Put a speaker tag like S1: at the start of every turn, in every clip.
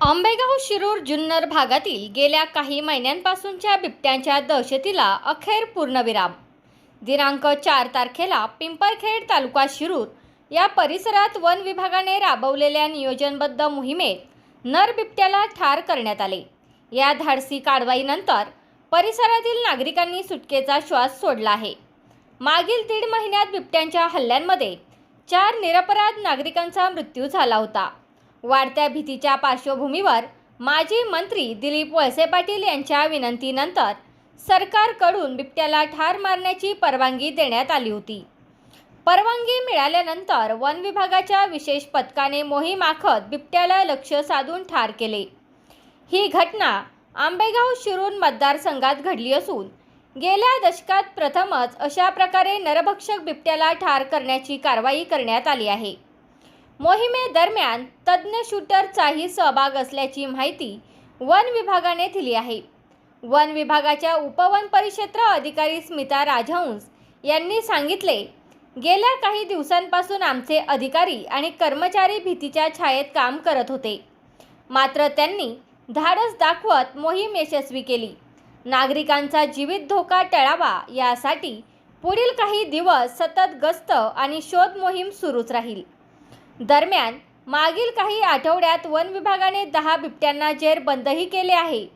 S1: आंबेगाव शिरूर जुन्नर भागातील गेल्या काही महिन्यांपासूनच्या बिबट्यांच्या दहशतीला अखेर पूर्णविराम. दिनांक चार तारखेला पिंपरखेड तालुका शिरूर या परिसरात वन विभागाने राबवलेल्या नियोजनबद्ध मोहिमेत नर बिबट्याला ठार करण्यात आले. या धाडसी कारवाईनंतर परिसरातील नागरिकांनी सुटकेचा श्वास सोडला आहे. मागील दीड महिन्यात बिबट्यांच्या हल्ल्यांमध्ये चार निरपराध नागरिकांचा मृत्यू झाला होता. वाढत्या भीतीच्या पार्श्वभूमीवर माजी मंत्री दिलीप वळसे पाटील यांच्या विनंतीनंतर सरकारकडून बिबट्याला ठार मारण्याची परवानगी देण्यात आली होती. परवानगी मिळाल्यानंतर वन विभागाच्या विशेष पथकाने मोहीम आखत बिबट्याला लक्ष साधून ठार केले. ही घटना आंबेगाव शिरून मतदारसंघात घडली असून गेल्या दशकात प्रथमच अशा प्रकारे नरभक्षक बिबट्याला ठार करण्याची कारवाई करण्यात आली आहे. मोहिमेदरम्यान तज्ज्ञ शूटरचाही सहभाग असल्याची माहिती वन विभागाने दिली आहे. वन विभागाच्या उपवन परिक्षेत्र अधिकारी स्मिता राजहंस यांनी सांगितले गेल्या काही दिवसांपासून आमचे अधिकारी आणि कर्मचारी भीतीच्या छायेत काम करत होते. मात्र त्यांनी धाडस दाखवत मोहीम यशस्वी केली. नागरिकांचा जीवित धोका टळावा यासाठी पुढील काही दिवस सतत गस्त आणि शोध मोहीम सुरूच राहील. दरम्यान मागील काही आठवड्यात वन विभागाने दहा बिबट्यांना जेरबंदही केले आहे.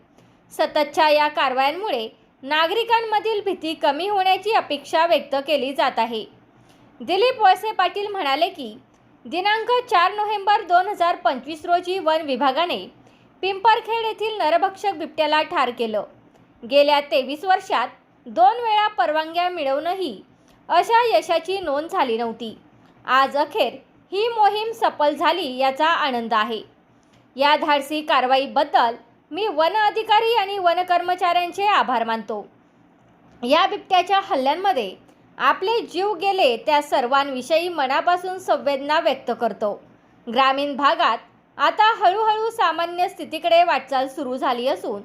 S1: सततच्या या कारवायांमुळे नागरिकांमधील भीती कमी होण्याची अपेक्षा व्यक्त केली जात आहे. दिलीप वळसे पाटील म्हणाले की दिनांक चार नोव्हेंबर दोन हजार पंचवीस रोजी वन विभागाने पिंपरखेड येथील नरभक्षक बिबट्याला ठार केलं. गेल्या तेवीस वर्षात दोन वेळा परवानग्या मिळवूनही अशा यशाची नोंद झाली नव्हती. आज अखेर ही मोहीम सफल झाली याचा आनंद आहे. या धाडसी कारवाईबद्दल मी वन अधिकारी आणि वन कर्मचाऱ्यांचे आभार मानतो. या बिबट्याच्या हल्ल्यांमध्ये आपले जीव गेले त्या सर्वांविषयी मनापासून संवेदना व्यक्त करतो. ग्रामीण भागात आता हळूहळू सामान्य स्थितीकडे वाटचाल सुरू झाली असून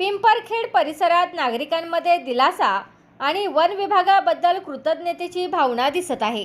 S1: पिंपरखेड परिसरात नागरिकांमध्ये दिलासा आणि वन विभागाबद्दल कृतज्ञतेची भावना दिसत आहे.